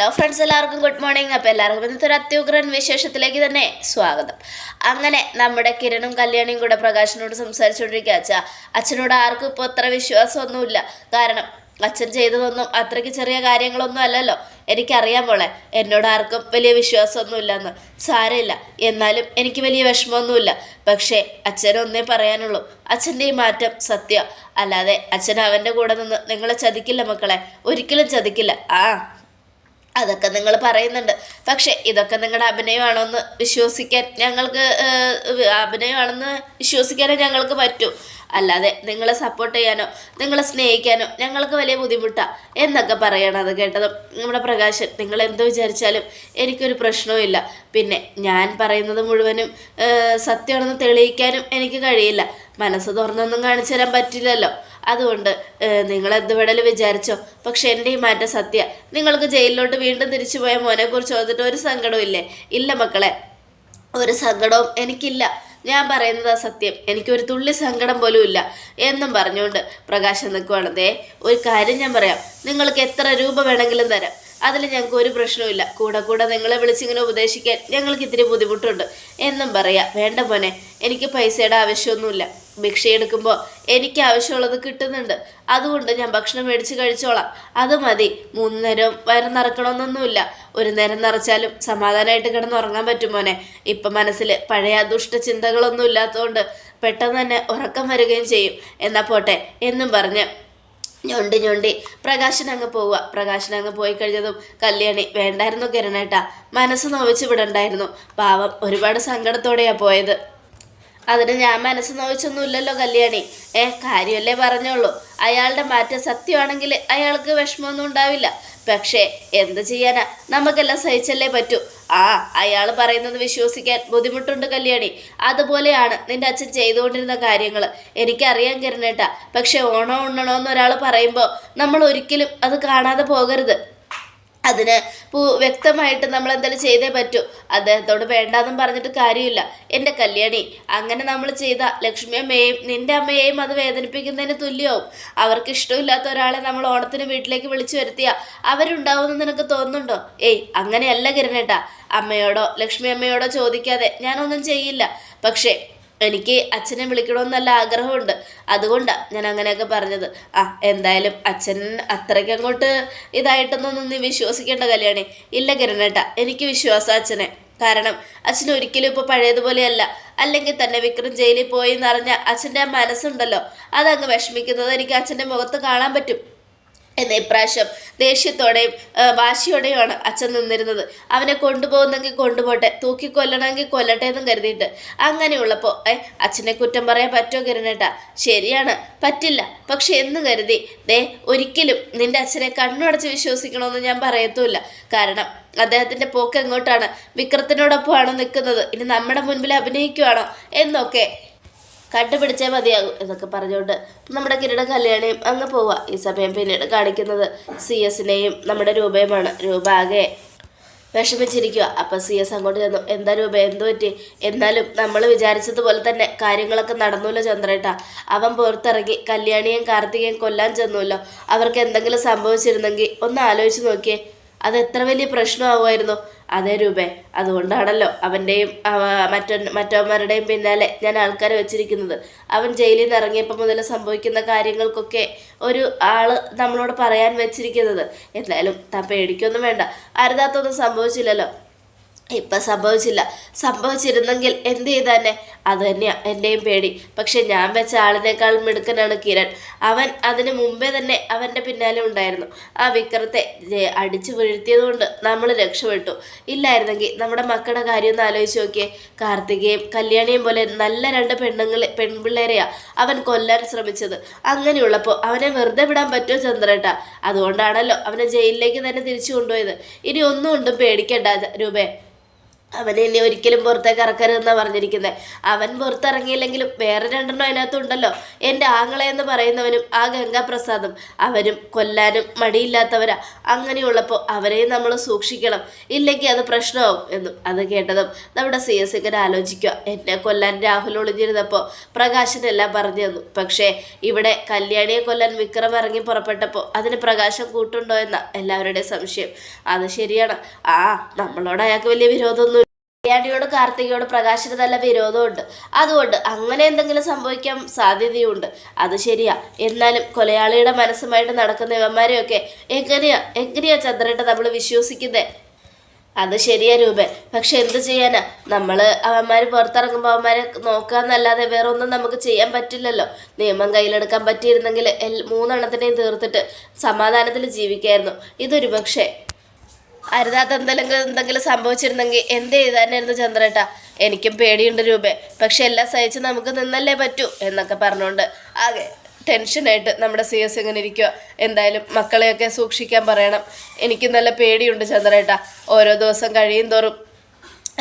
Hello friends എല്ലാവർക്കും good morning അപ്പോൾ എല്ലാവർക്കും ഇന്നത്തെ ഒരു അത്യുഗ്രൻ വിശേഷത്തിലേക്ക് തന്നെ സ്വാഗതം. അങ്ങനെ നമ്മുടെ കിരണും കല്യാണിയും കൂടെ പ്രകാശനോട് സംസാരിച്ചുകൊണ്ടിരിക്കുക. അച്ഛ അച്ഛനോട് ആർക്കും ഇപ്പോൾ അത്ര വിശ്വാസമൊന്നുമില്ല. കാരണം അച്ഛൻ ചെയ്തതൊന്നും അത്രയ്ക്ക് ചെറിയ കാര്യങ്ങളൊന്നും അല്ലല്ലോ. എനിക്കറിയാം മോളെ എന്നോട് ആർക്കും വലിയ വിശ്വാസമൊന്നുമില്ലെന്ന്. സാരമില്ല എന്നാലും എനിക്ക് വലിയ വിഷമമൊന്നുമില്ല. പക്ഷേ അച്ഛനൊന്നേ പറയാനുള്ളൂ. അച്ഛന്റെ ഈ മാറ്റം സത്യം. അല്ലാതെ അച്ഛൻ അവന്റെ കൂടെ നിന്ന് നിങ്ങളെ ചതിക്കില്ല മക്കളെ. ഒരിക്കലും ചതിക്കില്ല. ആ അതൊക്കെ നിങ്ങൾ പറയുന്നുണ്ട്. പക്ഷേ ഇതൊക്കെ നിങ്ങളുടെ അഭിനയമാണോന്ന് വിശ്വസിക്കാൻ ഞങ്ങൾക്ക് അഭിനയമാണെന്ന് വിശ്വസിക്കാനേ ഞങ്ങൾക്ക് പറ്റൂ. അല്ലാതെ നിങ്ങളെ സപ്പോർട്ട് ചെയ്യാനോ നിങ്ങളെ സ്നേഹിക്കാനോ ഞങ്ങൾക്ക് വലിയ ബുദ്ധിമുട്ടാണ് എന്നൊക്കെ പറയണം അത് കേട്ടതും നമ്മുടെ പ്രകാശൻ. നിങ്ങൾ എന്ത് വിചാരിച്ചാലും എനിക്കൊരു പ്രശ്നവും പിന്നെ ഞാൻ പറയുന്നത് മുഴുവനും സത്യമാണെന്ന് തെളിയിക്കാനും എനിക്ക് കഴിയില്ല. മനസ്സ് തുറന്നൊന്നും കാണിച്ചു തരാൻ പറ്റില്ലല്ലോ. അതുകൊണ്ട് നിങ്ങൾ എന്ത് വേണേലും വിചാരിച്ചോ. പക്ഷെ എന്റെ ഈ മാറ്റം സത്യ. നിങ്ങൾക്ക് ജയിലിലോട്ട് വീണ്ടും തിരിച്ചു പോയ മോനെക്കുറിച്ച് ഓർത്തിട്ട് ഒരു സങ്കടവും ഇല്ലേ? ഇല്ല മക്കളെ. ഒരു സങ്കടവും എനിക്കില്ല. ഞാൻ പറയുന്നതാ സത്യം. എനിക്കൊരു തുള്ളി സങ്കടം പോലും ഇല്ല. എന്നും പറഞ്ഞുകൊണ്ട് പ്രകാശം നിൽക്കുവാണതേ ഒരു കാര്യം ഞാൻ പറയാം. നിങ്ങൾക്ക് എത്ര രൂപ വേണമെങ്കിലും തരാം. അതിൽ ഞങ്ങൾക്ക് ഒരു പ്രശ്നവുമില്ല കൂടെ കൂടെ നിങ്ങളെ വിളിച്ചിങ്ങനെ ഉപദേശിക്കാൻ ഞങ്ങൾക്ക് ഇത്തിരി ബുദ്ധിമുട്ടുണ്ട്. എന്നും പറയാം. വേണ്ട മോനെ എനിക്ക് പൈസയുടെ ആവശ്യമൊന്നുമില്ല. ഭിക്ഷ എടുക്കുമ്പോൾ എനിക്ക് ആവശ്യമുള്ളത് കിട്ടുന്നുണ്ട്. അതുകൊണ്ട് ഞാൻ ഭക്ഷണം മേടിച്ച് കഴിച്ചോളാം. അത് മതി. മൂന്ന് നേരം വയറ് നിറക്കണമെന്നൊന്നുമില്ല. ഒരു നേരം നിറച്ചാലും സമാധാനമായിട്ട് കിടന്ന് ഉറങ്ങാൻ പറ്റും മോനെ. ഇപ്പം മനസ്സിൽ പഴയ ദുഷ്ട ചിന്തകളൊന്നും ഇല്ലാത്തതുകൊണ്ട് പെട്ടെന്ന് തന്നെ ഉറക്കം വരികയും ചെയ്യും. എന്നാൽ പോട്ടെ എന്നും പറഞ്ഞ് ഞൊണ്ടി ഞൊണ്ട്. പ്രകാശൻ അങ്ങ് പോവുക. പ്രകാശൻ അങ്ങ് പോയി കഴിഞ്ഞതും കല്യാണി വേണ്ടായിരുന്നു കിരണേട്ടാ. മനസ്സ് നോവിച്ച് വിടണ്ടായിരുന്നു. പാവം ഒരുപാട് സങ്കടത്തോടെയാ പോയത്. അതിന് ഞാൻ മനസ്സ് നോവിച്ചൊന്നുമില്ലല്ലോ കല്യാണി. ഏ കാര്യമല്ലേ പറഞ്ഞോളൂ. അയാളുടെ മാറ്റം സത്യമാണെങ്കിൽ അയാൾക്ക് വിഷമമൊന്നും ഉണ്ടാവില്ല. പക്ഷേ എന്ത് ചെയ്യാനാ? നമുക്കെല്ലാം സഹിച്ചല്ലേ പറ്റൂ. ആ അയാൾ പറയുന്നത് വിശ്വസിക്കാൻ ബുദ്ധിമുട്ടുണ്ട് കല്യാണി. അതുപോലെയാണ് നിന്റെ അച്ഛൻ ചെയ്തുകൊണ്ടിരുന്ന കാര്യങ്ങൾ എനിക്കറിയാൻ കിരണേട്ടാ പക്ഷെ ഓണോ ഉണ്ണണോ എന്ന് ഒരാൾ പറയുമ്പോൾ നമ്മൾ ഒരിക്കലും അത് കാണാതെ പോകരുത്. അതിന് വ്യക്തമായിട്ട് നമ്മൾ എന്തായാലും ചെയ്തേ പറ്റൂ. അദ്ദേഹത്തോട് വേണ്ടാന്നും പറഞ്ഞിട്ട് കാര്യമില്ല. എന്റെ കല്യാണി അങ്ങനെ നമ്മൾ ചെയ്ത ലക്ഷ്മി അമ്മയെയും നിന്റെ അമ്മയെയും അത് വേദനിപ്പിക്കുന്നതിന് തുല്യവും. അവർക്ക് ഇഷ്ടമില്ലാത്ത ഒരാളെ നമ്മൾ ഓണത്തിന് വീട്ടിലേക്ക് വിളിച്ചു വരുത്തിയ അവരുണ്ടാവുമെന്ന് നിനക്ക് തോന്നുന്നുണ്ടോ? ഏയ് അങ്ങനെയല്ല കിരണേട്ടാ അമ്മയോടോ ലക്ഷ്മി അമ്മയോടോ ചോദിക്കാതെ ഞാനൊന്നും ചെയ്യില്ല. പക്ഷേ എനിക്ക് അച്ഛനെ വിളിക്കണമെന്ന് നല്ല ആഗ്രഹമുണ്ട്. അതുകൊണ്ടാണ് ഞാൻ അങ്ങനെയൊക്കെ പറഞ്ഞത്. ആ എന്തായാലും അച്ഛൻ അത്രയ്ക്ക് അങ്ങോട്ട് ഇതായിട്ടൊന്നും നീ വിശ്വസിക്കേണ്ട കല്യാണി. ഇല്ല കിരണേട്ട എനിക്ക് വിശ്വാസം അച്ഛനെ. കാരണം അച്ഛൻ ഒരിക്കലും ഇപ്പോൾ പഴയതുപോലെയല്ല. അല്ലെങ്കിൽ തന്നെ വിക്രം ജയിലിൽ പോയി എന്നറിഞ്ഞ അച്ഛന്റെ ആ മനസ്സുണ്ടല്ലോ. അതങ്ങ് വിഷമിക്കുന്നത് എനിക്ക് അച്ഛന്റെ മുഖത്ത് കാണാൻ പറ്റും. എന്ന ഇപ്രാവശ്യം ദേഷ്യത്തോടെയും വാശിയോടെയുമാണ് അച്ഛൻ നിന്നിരുന്നത്. അവനെ കൊണ്ടുപോകുന്നെങ്കിൽ കൊണ്ടുപോട്ടെ തൂക്കിക്കൊല്ലണമെങ്കിൽ കൊല്ലട്ടെ എന്നും കരുതിയിട്ട്. അങ്ങനെയുള്ളപ്പോൾ ഏ അച്ഛനെ കുറ്റം പറയാൻ പറ്റുമോ കിരണേട്ടാ ശരിയാണ് പറ്റില്ല. പക്ഷെ എന്ന് കരുതി ദേ ഒരിക്കലും നിന്റെ അച്ഛനെ കണ്ണുടച്ച് വിശ്വസിക്കണമെന്ന് ഞാൻ പറയത്തുമില്ല. കാരണം അദ്ദേഹത്തിന്റെ പോക്ക് എങ്ങോട്ടാണ്? വിക്രത്തിനോടൊപ്പമാണോ നിൽക്കുന്നത്. ഇനി നമ്മുടെ മുൻപിൽ അഭിനയിക്കുവാണോ? എന്നൊക്കെ കണ്ടുപിടിച്ചേ മതിയാകും എന്നൊക്കെ പറഞ്ഞുകൊണ്ട് നമ്മുടെ കിരീട കല്യാണിയും അങ്ങ് പോവുക ഈ സമയം പിന്നീട് കാണിക്കുന്നത് സി എസിനെയും നമ്മുടെ രൂപയുമാണ്. രൂപ ആകെ വിഷമിച്ചിരിക്കുക അപ്പം സി എസ് അങ്ങോട്ട് ചെന്നു. എന്താ രൂപ? എന്തു പറ്റി? എന്നാലും നമ്മൾ വിചാരിച്ചതുപോലെ തന്നെ കാര്യങ്ങളൊക്കെ നടന്നുല്ലോ ചന്ദ്രേട്ട. അവൻ പുറത്തിറങ്ങി കല്യാണിയും കാർത്തികയും കൊല്ലാൻ ചെന്നുല്ലോ അവർക്ക് എന്തെങ്കിലും സംഭവിച്ചിരുന്നെങ്കിൽ ഒന്ന് ആലോചിച്ച് നോക്കിയേ. അത് എത്ര വലിയ പ്രശ്നമാവുമായിരുന്നു? അതേ രൂപേ. അതുകൊണ്ടാണല്ലോ അവന്റെയും മറ്റ മറ്റവന്മാരുടെയും പിന്നാലെ ഞാൻ ആൾക്കാരെ വെച്ചിരിക്കുന്നത്. അവൻ ജയിലിൽ നിന്ന് ഇറങ്ങിയപ്പോൾ മുതൽ സംഭവിക്കുന്ന കാര്യങ്ങൾക്കൊക്കെ ഒരു ആൾ നമ്മളോട് പറയാൻ വെച്ചിരിക്കുന്നത്. എന്തായാലും താൻ പേടിക്കൊന്നും വേണ്ട. അരുതാത്തൊന്നും സംഭവിച്ചില്ലല്ലോ. ഇപ്പം സംഭവിച്ചില്ല. സംഭവിച്ചിരുന്നെങ്കിൽ എന്ത് ചെയ്താനെ അത് തന്നെയാണ് എന്റെയും പേടി. പക്ഷെ ഞാൻ വെച്ച ആളിനേക്കാൾ മിടുക്കനാണ് കിരൺ. അവൻ അതിന് മുമ്പേ തന്നെ അവന്റെ പിന്നാലെ ഉണ്ടായിരുന്നു. ആ വിക്രത്തെ അടിച്ചു വീഴ്ത്തിയത് കൊണ്ട് നമ്മൾ രക്ഷപ്പെട്ടു. ഇല്ലായിരുന്നെങ്കിൽ നമ്മുടെ മക്കളുടെ കാര്യം ഒന്ന് ആലോചിച്ച് നോക്കിയേ. കാർത്തികയും കല്യാണിയും പോലെ നല്ല രണ്ട് പെണ്ണുങ്ങളെ പെൺപിള്ളേരെയാണ് അവൻ കൊല്ലാൻ ശ്രമിച്ചത്. അങ്ങനെയുള്ളപ്പോൾ അവനെ വെറുതെ വിടാൻ പറ്റുമോ ചന്ദ്രേട്ട? അതുകൊണ്ടാണല്ലോ അവനെ ജയിലിലേക്ക് തന്നെ തിരിച്ചു കൊണ്ടുപോയത്. ഇനി ഒന്നും കൊണ്ടും പേടിക്കേണ്ട രൂപേ. അവനെ ഇനി ഒരിക്കലും പുറത്തേക്ക് ഇറക്കരുതെന്നാണ് പറഞ്ഞിരിക്കുന്നത് അവൻ പുറത്തിറങ്ങിയില്ലെങ്കിലും വേറെ രണ്ടെണ്ണം അതിനകത്തുണ്ടല്ലോ. എന്റെ ആങ്ങളെ എന്ന് പറയുന്നവനും ആ ഗംഗാപ്രസാദും അവരും കൊല്ലാനും മടിയില്ലാത്തവരാ. അങ്ങനെയുള്ളപ്പോൾ അവരെയും നമ്മൾ സൂക്ഷിക്കണം. ഇല്ലെങ്കിൽ അത് പ്രശ്നമാവും എന്നും അത് കേട്ടതും നമ്മുടെ സി എസ് ഇങ്ങനെ ആലോചിക്കുക. എന്നെ കൊല്ലാൻ രാഹുൽ ഒളിഞ്ഞിരുന്നപ്പോൾ പ്രകാശനെല്ലാം പറഞ്ഞു തന്നു. പക്ഷേ ഇവിടെ കല്യാണിയെ കൊല്ലാൻ വിക്രം ഇറങ്ങി പുറപ്പെട്ടപ്പോൾ അതിന് പ്രകാശം കൂട്ടുണ്ടോ എന്ന എല്ലാവരുടെയും സംശയം. അത് ശരിയാണ്. ആ നമ്മളോട് അയാൾക്ക് വലിയ വിരോധമൊന്നും കല്യാണിയോട് കാർത്തികയോട് പ്രകാശിന് നല്ല വിരോധമുണ്ട്. അതുകൊണ്ട് അങ്ങനെ എന്തെങ്കിലും സംഭവിക്കാൻ സാധ്യതയുണ്ട്. അത് ശരിയാ. എന്നാലും കൊലയാളിയുടെ മനസ്സുമായിട്ട് നടക്കുന്ന ഇവന്മാരെയൊക്കെ എങ്ങനെയാ എങ്ങനെയാ ചന്ദ്രേട്ട നമ്മൾ വിശ്വസിക്കുന്നേ? അത് ശരിയാ രൂപേ പക്ഷെ എന്ത് ചെയ്യാനാ? നമ്മൾ അവന്മാർ പുറത്തിറങ്ങുമ്പോൾ അവന്മാരെ നോക്കാന്നല്ലാതെ വേറെ ഒന്നും നമുക്ക് ചെയ്യാൻ പറ്റില്ലല്ലോ. നിയമം കയ്യിലെടുക്കാൻ പറ്റിയിരുന്നെങ്കിൽ മൂന്നെണ്ണത്തിനെയും തീർത്തിട്ട് സമാധാനത്തിൽ ജീവിക്കായിരുന്നു. ഇതൊരു പക്ഷേ അരുതാത്ത എന്തെങ്കിലും എന്തെങ്കിലും സംഭവിച്ചിരുന്നെങ്കിൽ എന്ത് ചെയ്താനായിരുന്നു ചന്ദ്രേട്ട? എനിക്കും പേടിയുണ്ട് രൂപേ. പക്ഷെ എല്ലാം സഹിച്ച് നമുക്ക് നിന്നല്ലേ പറ്റൂ എന്നൊക്കെ പറഞ്ഞുകൊണ്ട് ആകെ ടെൻഷനായിട്ട് നമ്മുടെ സി എസ് ഇങ്ങനെ ഇരിക്കുക എന്തായാലും മക്കളെയൊക്കെ സൂക്ഷിക്കാൻ പറയണം. എനിക്ക് നല്ല പേടിയുണ്ട് ചന്ദ്രേട്ട. ഓരോ ദിവസം കഴിയും തോറും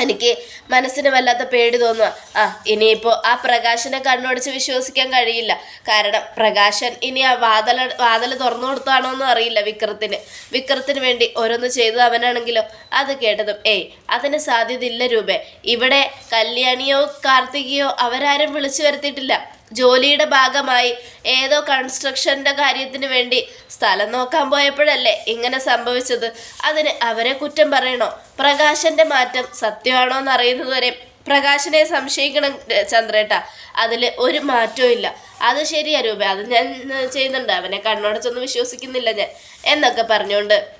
എനിക്ക് മനസ്സിന് വല്ലാത്ത പേടി തോന്നുക ആ ഇനിയിപ്പോൾ ആ പ്രകാശനെ കണ്ണോടിച്ച് വിശ്വസിക്കാൻ കഴിയില്ല. കാരണം പ്രകാശൻ ഇനി ആ വാതല വാതൽ തുറന്നു കൊടുത്താണോ എന്നും അറിയില്ല വിക്രത്തിന്. വിക്രത്തിന് വേണ്ടി ഓരോന്ന് ചെയ്തത് അവനാണെങ്കിലോ? അത് കേട്ടതും ഏയ് അതിന് സാധ്യതയില്ല രൂപേ. ഇവിടെ കല്യാണിയോ കാർത്തികയോ അവരാരും വിളിച്ചു വരുത്തിയിട്ടില്ല. ജോലിയുടെ ഭാഗമായി ഏതോ കൺസ്ട്രക്ഷന്റെ കാര്യത്തിന് വേണ്ടി സ്ഥലം നോക്കാൻ പോയപ്പോഴല്ലേ ഇങ്ങനെ സംഭവിച്ചത്? അതിന് അവരെ കുറ്റം പറയണോ? പ്രകാശന്റെ മാറ്റം സത്യമാണോ എന്ന് അറിയുന്നതുവരെ പ്രകാശനെ സംശയിക്കണം ചന്ദ്രേട്ടാ. അതിൽ ഒരു മാറ്റവും ഇല്ല. അത് ശരിയാ രൂപ. അത് ഞാൻ ചെയ്യുന്നുണ്ട്. അവനെ കണ്ണോടച്ചൊന്നും വിശ്വസിക്കുന്നില്ല ഞാൻ എന്നൊക്കെ പറഞ്ഞുകൊണ്ട്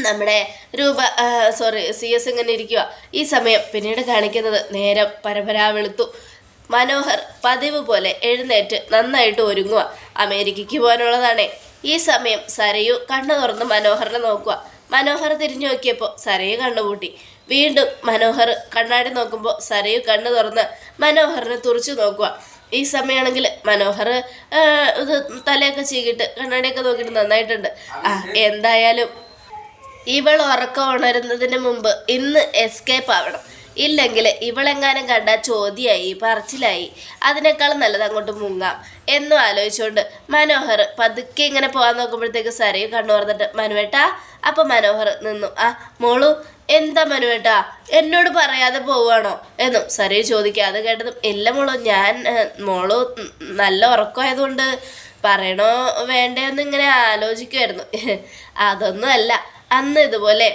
നമ്മുടെ രൂപ സോറി സി എസ് ഇങ്ങനെ ഇരിക്കുക ഈ സമയം പിന്നീട് കാണിക്കുന്നത് നേരം പരപരാ വെളുത്തു. മനോഹർ പതിവ് പോലെ എഴുന്നേറ്റ് നന്നായിട്ട് ഒരുങ്ങുക. അമേരിക്കയ്ക്ക് പോകാനുള്ളതാണേ. ഈ സമയം സരയു കണ്ണു തുറന്ന് മനോഹറിനെ നോക്കുക. മനോഹർ തിരിഞ്ഞു നോക്കിയപ്പോൾ സരയു കണ്ണുപൂട്ടി. വീണ്ടും മനോഹർ കണ്ണാടി നോക്കുമ്പോൾ സരയു കണ്ണു തുറന്ന് മനോഹറിനെ തുറച്ചു നോക്കുക. ഈ സമയമാണെങ്കിൽ മനോഹർ ഇത് തലയൊക്കെ ചീകിട്ട് കണ്ണാടിയൊക്കെ നോക്കിയിട്ട് നന്നായിട്ടുണ്ട്. ആ എന്തായാലും ഇവൾ ഉറക്കം ഉണരുന്നതിന് മുമ്പ് ഇന്ന് എസ്കേപ്പ് ആവണം. ഇല്ലെങ്കിൽ ഇവളെങ്ങാനും കണ്ട ചോദ്യമായി പറച്ചിലായി. അതിനേക്കാൾ നല്ലത് അങ്ങോട്ട് മുങ്ങാം. എന്നും ആലോചിച്ചുകൊണ്ട് മനോഹർ പതുക്കെ ഇങ്ങനെ പോകാൻ നോക്കുമ്പോഴത്തേക്ക് സരയു കണ്ണു പറഞ്ഞിട്ട് മനുവേട്ടാ. അപ്പം മനോഹർ നിന്നു. ആ മോളു എന്താ മനുവേട്ടാ? എന്നോട് പറയാതെ പോവുകയാണോ? എന്നും സരയു ചോദിക്കാതെ കേട്ടതും ഇല്ല മോളു ഞാൻ മോളു നല്ല ഉറക്കമായതുകൊണ്ട് പറയണോ വേണ്ടേന്ന് ഇങ്ങനെ ആലോചിക്കുമായിരുന്നു അതൊന്നും അല്ല അന്ന് ഇതുപോലെ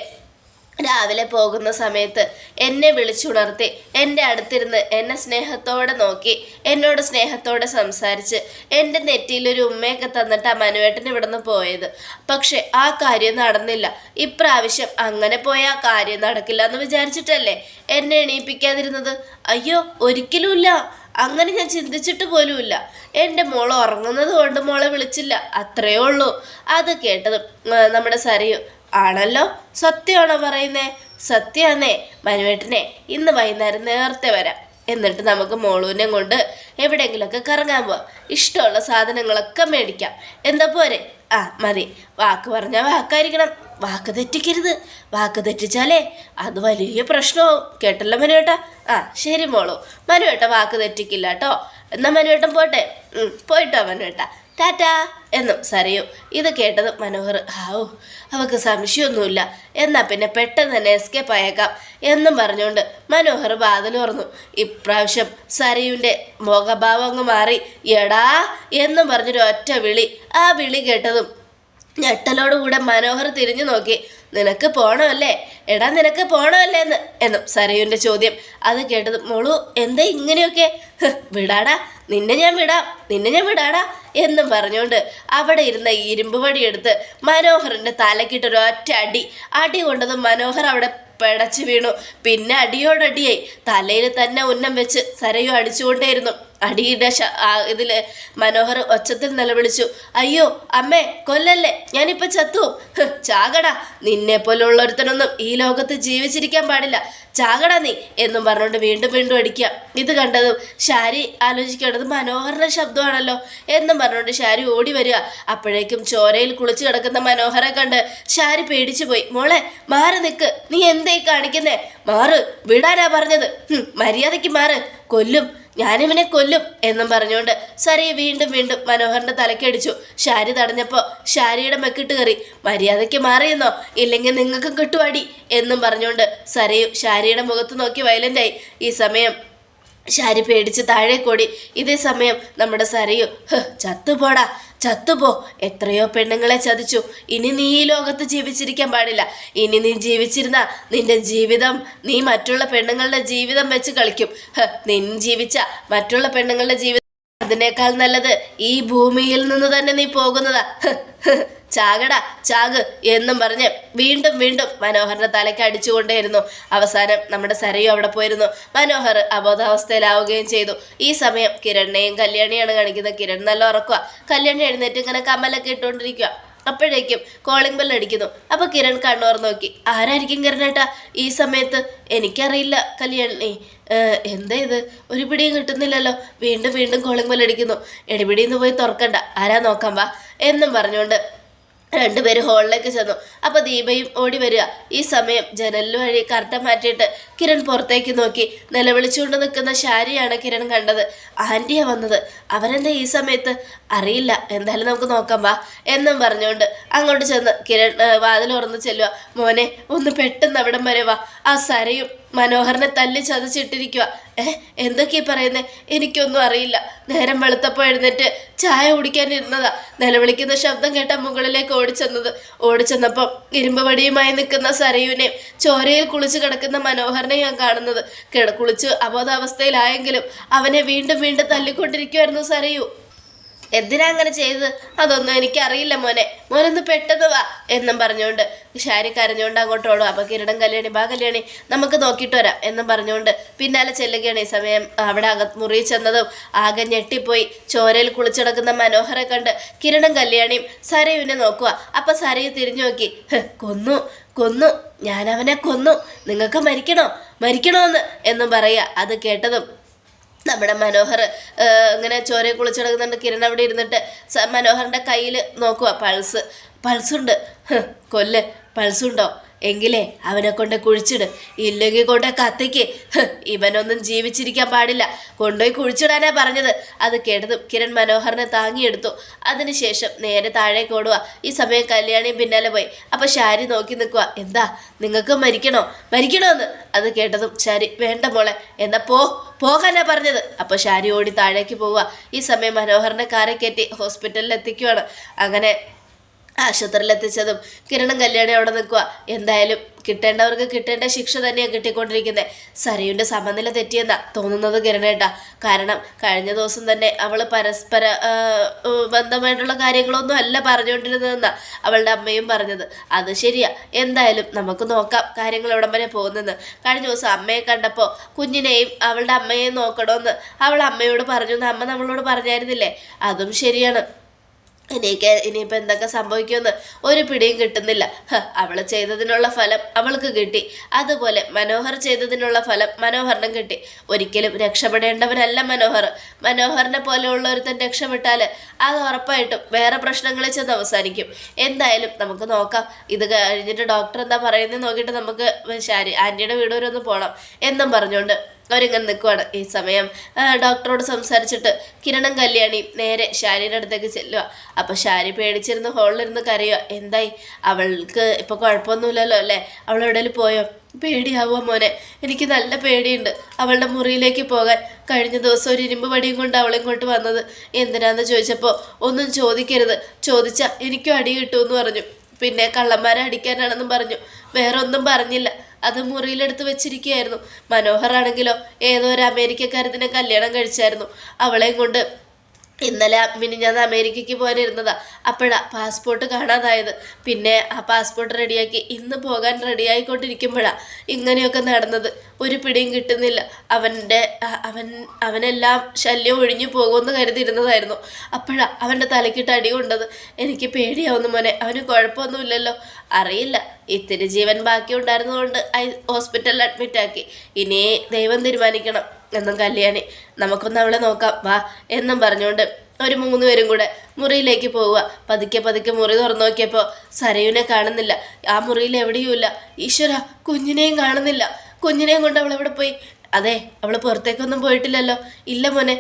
രാവിലെ പോകുന്ന സമയത്ത് എന്നെ വിളിച്ചുണർത്തി എന്റെ അടുത്തിരുന്ന് എന്നെ സ്നേഹത്തോടെ നോക്കി എന്നോട് സ്നേഹത്തോടെ സംസാരിച്ച് എന്റെ നെറ്റിയിലൊരു ഉമ്മയൊക്കെ തന്നിട്ട് ആ മനുവേട്ടൻ ഇവിടെ നിന്ന് പോയത്. പക്ഷെ ആ കാര്യം നടന്നില്ല. ഇപ്രാവശ്യം അങ്ങനെ പോയ ആ കാര്യം നടക്കില്ല എന്ന് വിചാരിച്ചിട്ടല്ലേ എന്നെ എണീപ്പിക്കാതിരുന്നത്? അയ്യോ ഒരിക്കലുമില്ല. അങ്ങനെ ഞാൻ ചിന്തിച്ചിട്ട് പോലുമില്ല. എന്റെ മോൾ ഉറങ്ങുന്നത് കൊണ്ട് മോളെ വിളിച്ചില്ല. അത്രയേ ഉള്ളൂ. അത് കേട്ടത് നമ്മുടെ സരയു ആണല്ലോ? സത്യമാണോ പറയുന്നേ? സത്യമാണേ മനുവേട്ടനെ ഇന്ന് വൈകുന്നേരം നേരത്തെ വരാം. എന്നിട്ട് നമുക്ക് മോളൂനെ കൊണ്ട് എവിടെയെങ്കിലുമൊക്കെ കറങ്ങാൻ പോവാം. ഇഷ്ടമുള്ള സാധനങ്ങളൊക്കെ മേടിക്കാം. എന്താ പോരെ? ആ മതി. വാക്ക് പറഞ്ഞാൽ വാക്കായിരിക്കണം. വാക്ക് തെറ്റിക്കരുത്. വാക്ക് തെറ്റിച്ചാലേ അത് വലിയ പ്രശ്നമാവും. കേട്ടല്ലോ മനുവേട്ട? ആ ശരി മോളൂ. മനുവേട്ട വാക്ക് തെറ്റിക്കില്ല കേട്ടോ. എന്നാൽ മനുവേട്ടൻ പോട്ടെ? പോയിട്ടോ മനുവേട്ട. ടാറ്റാ. എന്നും സരയും. ഇത് കേട്ടത് മനോഹർ ഹാവോ അവക്ക് സംശയമൊന്നുമില്ല. എന്നാൽ പിന്നെ പെട്ടെന്ന് തന്നെ എസ്കേപ്പ് ആയേക്കാം എന്നും പറഞ്ഞുകൊണ്ട് മനോഹർ വാതിൽ തുറന്നു. ഇപ്രാവശ്യം സരയുടെ മുഖഭാവം അങ്ങ് മാറി. എടാ എന്നും പറഞ്ഞൊരു ഒറ്റ വിളി. ആ വിളി കേട്ടതും ഞെട്ടലോടുകൂടെ മനോഹർ തിരിഞ്ഞു നോക്കി. നിനക്ക് പോണമല്ലേ? എടാ നിനക്ക് പോണമല്ലേ എന്ന്. എന്നും സരയുവിന്റെ ചോദ്യം. അത് കേട്ടത് മോളു എന്താ ഇങ്ങനെയൊക്കെ? വിടാടാ നിന്നെ ഞാൻ വിടാം നിന്നെ ഞാൻ വിടാടാ എന്നും പറഞ്ഞുകൊണ്ട് അവിടെ ഇരുന്ന ഇരുമ്പ് വടിയെടുത്ത് മനോഹറിന്റെ തലക്കിട്ടൊരു ഒറ്റ അടി അടി കൊണ്ടത് മനോഹർ അവിടെ പിടച്ചു വീണു. പിന്നെ അടിയോടടിയായി. തലയിൽ തന്നെ ഉന്നം വെച്ച് സരയോ അടിച്ചുകൊണ്ടേയിരുന്നു. അടിയുടെ ശ ഇതിൽ മനോഹർ ഒച്ചത്തിൽ നിലവിളിച്ചു. അയ്യോ അമ്മേ കൊല്ലല്ലേ? ഞാനിപ്പോ ചത്തു. ചാകടാ. നിന്നെ പോലുള്ളൊരുത്തനൊന്നും ഈ ലോകത്ത് ജീവിച്ചിരിക്കാൻ പാടില്ല. ചാകടാ നീ എന്നും പറഞ്ഞുകൊണ്ട് വീണ്ടും വീണ്ടും അടിക്കുക. ഇത് കണ്ടതും ഷാരി ആലോചിക്കേണ്ടത് മനോഹറിന്റെ ശബ്ദമാണല്ലോ എന്നും പറഞ്ഞുകൊണ്ട് ഷാരി ഓടി വരിക. അപ്പോഴേക്കും ചോരയിൽ കുളിച്ചു കിടക്കുന്ന മനോഹരെ കണ്ട് ഷാരി പേടിച്ചു പോയി. മോളെ മാറി നിൽക്ക് നീ എന്തേ കാണിക്കുന്നേ? മാറ് വിടാനാ പറഞ്ഞത്. മര്യാദയ്ക്ക് മാറ്. കൊല്ലും. ഞാനിവനെ കൊല്ലും എന്നും പറഞ്ഞുകൊണ്ട് സരി വീണ്ടും വീണ്ടും മനോഹറിന്റെ തലക്കടിച്ചു. ഷാരി തടഞ്ഞപ്പോൾ ഷാരിയുടെ മെക്കിട്ട് കയറി മര്യാദയ്ക്ക് മാറിയെന്നോ? ഇല്ലെങ്കിൽ നിങ്ങൾക്കും കിട്ടുവാടി എന്നും പറഞ്ഞുകൊണ്ട് സരയും ഷാരിയുടെ മുഖത്ത് നോക്കി വയലന്റായി ഈ സമയം ഷാരി പേടിച്ച് താഴെ കൂടി. ഇതേ സമയം നമ്മുടെ സരയു "ഹ്, ചത്തുപോടാ. ചത്തുപോ. എത്രയോ പെണ്ണുങ്ങളെ ചതിച്ചു. ഇനി നീ ഈ ലോകത്ത് ജീവിച്ചിരിക്കാൻ പാടില്ല. ഇനി നീ ജീവിച്ചിരുന്ന നിന്റെ ജീവിതം നീ മറ്റുള്ള പെണ്ണുങ്ങളുടെ ജീവിതം വെച്ച് കളിക്കും. നീ ജീവിച്ച മറ്റുള്ള പെണ്ണുങ്ങളുടെ ജീവിതം അതിനേക്കാൾ നല്ലത് ഈ ഭൂമിയിൽ നിന്ന് തന്നെ നീ പോകുന്നതാ. ചാകടാ ചാക് എന്നും പറഞ്ഞ് വീണ്ടും വീണ്ടും മനോഹറിന്റെ തലയ്ക്ക് അടിച്ചുകൊണ്ടേയിരുന്നു. അവസാനം നമ്മുടെ സരയു അവിടെ പോയിരുന്നു. മനോഹർ അബോധാവസ്ഥയിലാവുകയും ചെയ്തു. ഈ സമയം കിരണിനെയും കല്യാണിയാണ് കാണിക്കുന്നത്. കിരൺ നല്ല ഉറക്കുക കല്യാണി എഴുന്നേറ്റ് ഇങ്ങനെ കമ്മലൊക്കെ ഇട്ടുകൊണ്ടിരിക്കുക അപ്പോഴേക്കും കോളിംഗ് ബെൽ അടിക്കുന്നു. അപ്പൊ കിരൺ കണ്ണോർ നോക്കി. ആരായിരിക്കും കിരണേട്ടാ ഈ സമയത്ത് എനിക്കറിയില്ല കല്യാണി. എന്താ ഇത്? ഒരു പിടിയും കിട്ടുന്നില്ലല്ലോ. വീണ്ടും വീണ്ടും കോളിംഗ് ബെൽ അടിക്കുന്നു. എടിപിടിയിൽ നിന്ന് പോയി തുറക്കണ്ട. ആരാ നോക്കാം വാ? എന്നും പറഞ്ഞുകൊണ്ട് രണ്ടുപേരും ഹോളിലേക്ക് ചെന്നു. അപ്പൊ ദീപയും ഓടി വരിക. ഈ സമയം ജനലിൽ വഴി കർട്ടൻ മാറ്റിയിട്ട് കിരൺ പുറത്തേക്ക് നോക്കി നിലവിളിച്ചുകൊണ്ട് നിൽക്കുന്ന ശാരിയാണ് കിരൺ കണ്ടത്. ആന്റിയാ വന്നത്. അവരെന്താ ഈ സമയത്ത്? അറിയില്ല. എന്തായാലും നമുക്ക് നോക്കാം വാ എന്നും പറഞ്ഞുകൊണ്ട് അങ്ങോട്ട് ചെന്ന് കിരൺ വാതിൽ ഉറന്ന് ചെല്ലുക. മോനെ ഒന്ന് പെട്ടെന്ന് അവിടെ വരെ വാ. ആ സരയും മനോഹരനെ തല്ലി ചതച്ചിട്ടിരിക്കുക ഏഹ് എന്തൊക്കെയാ പറയുന്നത് എനിക്കൊന്നും അറിയില്ല. നേരം വെളുത്തപ്പോൾ എഴുന്നേറ്റ് ചായ കുടിക്കാൻ ഇരുന്നതാ നിലവിളിക്കുന്ന ശബ്ദം കേട്ട മുകളിലേക്ക് ഓടിച്ചെന്നത്. ഓടിച്ചെന്നപ്പം ഇരുമ്പവടിയുമായി നിൽക്കുന്ന സരയുവിനെയും ചോരയിൽ കുളിച്ച് കിടക്കുന്ന മനോഹരനെയും ഞാൻ കാണുന്നത്. കിട കുളിച്ച് അബോധാവസ്ഥയിലായെങ്കിലും അവനെ വീണ്ടും വീണ്ടും തല്ലിക്കൊണ്ടിരിക്കുമായിരുന്നു സരയു. എന്തിനാ അങ്ങനെ ചെയ്തത്? അതൊന്നും എനിക്കറിയില്ല മോനെ. മോനൊന്ന് പെട്ടെന്ന് വാ എന്നും പറഞ്ഞുകൊണ്ട് ഷാരി കരഞ്ഞുകൊണ്ട് അങ്ങോട്ട് അപ്പം കിരീടം കല്യാണി ബാ കല്യാണി നമുക്ക് നോക്കിയിട്ട് വരാം എന്നും പറഞ്ഞുകൊണ്ട് പിന്നാലെ ചെല്ലുകയാണ് ഈ സമയം. അവിടെ അക മുറി ചെന്നതും ആകെ ഞെട്ടിപ്പോയി. ചോരയിൽ കുളിച്ചിടക്കുന്ന മനോഹരെ കണ്ട് കിരീടം കല്യാണിയും സരയുവിനെ നോക്കുക. അപ്പൊ സരയു തിരിഞ്ഞു നോക്കി. കൊന്നു കൊന്നു. ഞാനവനെ കൊന്നു. നിങ്ങൾക്ക് മരിക്കണോ? മരിക്കണോന്ന് എന്നും പറയുക. അത് കേട്ടതും നമ്മുടെ മനോഹർ ഇങ്ങനെ ചോരയെ കുളിച്ചിടക്കുന്നുണ്ട് കിരൺ അവിടെ ഇരുന്നിട്ട് മനോഹറിന്റെ കയ്യിൽ നോക്കുക പൾസ്. പൾസുണ്ട്. കൊല്ല്. പൾസുണ്ടോ? എങ്കിലേ അവനെ കൊണ്ട് കുഴിച്ചിട്. ഇല്ലെങ്കിൽ കൊണ്ട് കത്തിക്ക്. ഇവനൊന്നും ജീവിച്ചിരിക്കാൻ പാടില്ല. കൊണ്ടുപോയി കുഴിച്ചിടാനാ പറഞ്ഞത്. അത് കേട്ടതും കിരൺ മനോഹറിനെ താങ്ങിയെടുത്തു. അതിനുശേഷം നേരെ താഴേക്ക് ഓടുക ഈ സമയം കല്യാണിയും പിന്നാലെ പോയി. അപ്പൊ ശാരി നോക്കി നിൽക്കുക എന്താ? നിങ്ങൾക്ക് മരിക്കണോ? മരിക്കണോ എന്ന് അത് കേട്ടതും ശാരി വേണ്ട മോളെ. എന്നാ പോ പോകാനാ പറഞ്ഞത്. അപ്പോൾ ശാരി ഓടി താഴേക്ക് പോവുക ഈ സമയം മനോഹറിനെ കാറെ കയറ്റി ഹോസ്പിറ്റലിൽ എത്തിക്കുവാണ് അങ്ങനെ ആശുപത്രിയിൽ എത്തിച്ചതും കിരണും കല്യാണി അവിടെ നിൽക്കുക. എന്തായാലും കിട്ടേണ്ടവർക്ക് കിട്ടേണ്ട ശിക്ഷ തന്നെയാണ് കിട്ടിക്കൊണ്ടിരിക്കുന്നത് സരയുന്റെ സമനില തെറ്റിയെന്നാ തോന്നുന്നത് കിരണേട്ട കാരണം കഴിഞ്ഞ ദിവസം തന്നെ അവൾ പരസ്പര ബന്ധമായിട്ടുള്ള കാര്യങ്ങളൊന്നും അല്ല പറഞ്ഞുകൊണ്ടിരുന്നതെന്നാ അവളുടെ അമ്മയും പറഞ്ഞത്. അത് ശരിയാ. എന്തായാലും നമുക്ക് നോക്കാം കാര്യങ്ങൾ എവിടം വരെ പോകുന്നെന്ന്. കഴിഞ്ഞ ദിവസം അമ്മയെ കണ്ടപ്പോൾ കുഞ്ഞിനെയും അവളുടെ അമ്മയെയും നോക്കണമെന്ന് അവൾ അമ്മയോട് പറഞ്ഞു. അമ്മ നമ്മളോട് പറഞ്ഞായിരുന്നില്ലേ? അതും ശരിയാണ്. എനിക്ക് ഇനിയിപ്പോൾ എന്തൊക്കെ സംഭവിക്കുമെന്ന് ഒരു പിടിയും കിട്ടുന്നില്ല. അവൾ ചെയ്തതിനുള്ള ഫലം അവൾക്ക് കിട്ടി. അതുപോലെ മനോഹർ ചെയ്തതിനുള്ള ഫലം മനോഹറിനും കിട്ടി. ഒരിക്കലും രക്ഷപ്പെടേണ്ടവനല്ല മനോഹർ. മനോഹറിനെ പോലെയുള്ള ഒരുത്തൻ രക്ഷപ്പെട്ടാൽ അത് ഉറപ്പായിട്ടും വേറെ പ്രശ്നങ്ങളിൽ ചെന്ന് അവസാനിക്കും. എന്തായാലും നമുക്ക് നോക്കാം. ഇത് കഴിഞ്ഞിട്ട് ഡോക്ടർ എന്താ പറയുന്നത് നോക്കിയിട്ട് നമുക്ക് ആന്റിയുടെ വീട് വരെ ഒന്ന് പോകണം എന്നും പറഞ്ഞുകൊണ്ട് അവരിങ്ങനെ നിൽക്കുവാണ് ഈ സമയം. ഡോക്ടറോട് സംസാരിച്ചിട്ട് കിരണം കല്യാണി നേരെ ഷാരിയുടെ അടുത്തേക്ക് ചെല്ലുക. അപ്പോൾ ഷാരി പേടിച്ചിരുന്ന് ഹോളിലിരുന്ന് കരയുക. എന്തായി? അവൾക്ക് ഇപ്പോൾ കുഴപ്പമൊന്നുമില്ലല്ലോ അല്ലേ? അവൾ എവിടെയും പോയോ? പേടിയാവുക മോനെ. എനിക്ക് നല്ല പേടിയുണ്ട് അവളുടെ മുറിയിലേക്ക് പോകാൻ. കഴിഞ്ഞ ദിവസം ഒരു ഇരുമ്പ് വടിയും കൊണ്ട് അവളിങ്ങോട്ട് വന്നത്. എന്തിനാന്ന് ചോദിച്ചപ്പോൾ ഒന്നും ചോദിക്കരുത്. ചോദിച്ചാൽ എനിക്കും അടി കിട്ടുമെന്ന് പറഞ്ഞു. പിന്നെ കള്ളന്മാരെ അടിക്കാനാണെന്നും പറഞ്ഞു. വേറെ ഒന്നും പറഞ്ഞില്ല. അത് മുറിയിലെടുത്ത് വെച്ചിരിക്കുകയായിരുന്നു. മനോഹർ ആണെങ്കിലോ ഏതോ ഒരു അമേരിക്കക്കാരത്തിനെ കല്യാണം കഴിച്ചായിരുന്നു. അവളെയും കൊണ്ട് ഇന്നലെ മിനിഞ്ഞാന്ന് അമേരിക്കയ്ക്ക് പോകാനിരുന്നതാ. അപ്പോഴാ പാസ്പോർട്ട് കാണാതായത്. പിന്നെ ആ പാസ്പോർട്ട് റെഡിയാക്കി ഇന്ന് പോകാൻ റെഡിയായിക്കൊണ്ടിരിക്കുമ്പോഴാ ഇങ്ങനെയൊക്കെ നടന്നത്. ഒരു പിടിയും കിട്ടുന്നില്ല. അവന്റെ അവൻ അവനെല്ലാം ശല്യം ഒഴിഞ്ഞു പോകുമെന്ന് കരുതിയിരുന്നതായിരുന്നു. അപ്പോഴാ അവന്റെ തലക്കിട്ട് അടി കൊണ്ടത്. എനിക്ക് പേടിയാവുന്നു മോനെ. അവന് കുഴപ്പമൊന്നുമില്ലല്ലോ. അറിയില്ല. ഇത്തിരി ജീവൻ ബാക്കി ഉണ്ടായിരുന്നതുകൊണ്ട് ഹോസ്പിറ്റലിൽ അഡ്മിറ്റാക്കി. ഇനി ദൈവം തീരുമാനിക്കണം. എന്നും കല്യാണി. നമുക്കൊന്ന് അവളെ നോക്കാം. വാ എന്നും പറഞ്ഞുകൊണ്ട് ഒരു മൂന്ന് പേരും കൂടെ മുറിയിലേക്ക് പോവുക. പതുക്കെ പതുക്കെ മുറി തുറന്നു നോക്കിയപ്പോൾ സരയുനെ കാണുന്നില്ല. ആ മുറിയിൽ എവിടെയുമില്ല. ഈശ്വര കുഞ്ഞിനെയും കാണുന്നില്ല. കുഞ്ഞിനെയും കൊണ്ട് അവൾ എവിടെ പോയി? അതെ അവൾ പുറത്തേക്കൊന്നും പോയിട്ടില്ലല്ലോ. ഇല്ല മോനെ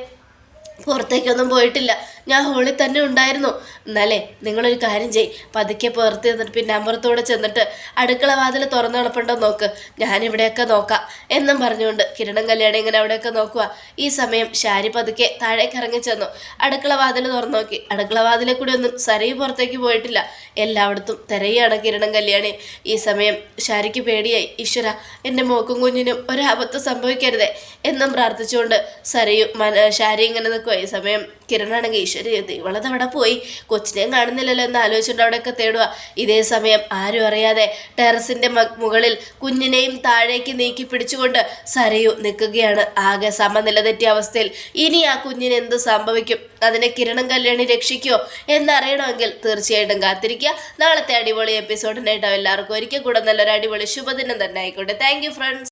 പുറത്തേക്കൊന്നും പോയിട്ടില്ല. ഞാൻ ഹോളിൽ തന്നെ ഉണ്ടായിരുന്നു. എന്നാലേ നിങ്ങളൊരു കാര്യം ചെയ് പതുക്കെ പുറത്ത് ചെന്നിട്ട് പിന്നെ അമ്പലത്തോടെ ചെന്നിട്ട് അടുക്കള വാതിൽ തുറന്നു കിടപ്പുണ്ടോ നോക്ക്. ഞാനിവിടെയൊക്കെ നോക്കാം. എന്നും പറഞ്ഞുകൊണ്ട് കിരണം കല്യാണം ഇങ്ങനെ അവിടെയൊക്കെ നോക്കുക ഈ സമയം ശാരി പതുക്കെ താഴേക്ക് ഇറങ്ങി ചെന്നു. അടുക്കള വാതിൽ തുറന്നു നോക്കി. അടുക്കള വാതിലെ കൂടി ഒന്നും സരയു പുറത്തേക്ക് പോയിട്ടില്ല. എല്ലായിടത്തും തിരയാണ് കിരണം കല്യാണി. ഈ സമയം ശാരിക്ക് പേടിയായി. ഈശ്വര എന്റെ മോക്കും കുഞ്ഞിനും ഒരു ഒരാപത്ത് സംഭവിക്കരുതേ. എന്നും പ്രാർത്ഥിച്ചുകൊണ്ട് സരയു മന ശാരി ഇങ്ങനെ നിൽക്കുക ഈ സമയം കിരണാണെങ്കിൽ ഈശ്വരി ഇവളത് അവിടെ പോയി. കൊച്ചിനെയും കാണുന്നില്ലല്ലോ എന്ന് ആലോചിച്ചുകൊണ്ട് അവിടെയൊക്കെ തേടുക ഇതേ സമയം ആരും അറിയാതെ ടെറസിന്റെ മുകളിൽ കുഞ്ഞിനെയും താഴേക്ക് നീക്കി പിടിച്ചുകൊണ്ട് സരയു നിൽക്കുകയാണ്. ആകെ സമനില തെറ്റിയ അവസ്ഥയിൽ ഇനി ആ കുഞ്ഞിന് എന്ത് സംഭവിക്കും? അതിനെ കിരണം കല്യാണി രക്ഷിക്കുമോ എന്നറിയണമെങ്കിൽ തീർച്ചയായിട്ടും കാത്തിരിക്കുക. നാളത്തെ അടിപൊളി എപ്പിസോഡിനായിട്ടാവും എല്ലാവർക്കും ഒരിക്കൽ കൂടെ നല്ലൊരു അടിപൊളി ശുഭദിനം തന്നെ ആയിക്കോട്ടെ. Thank friends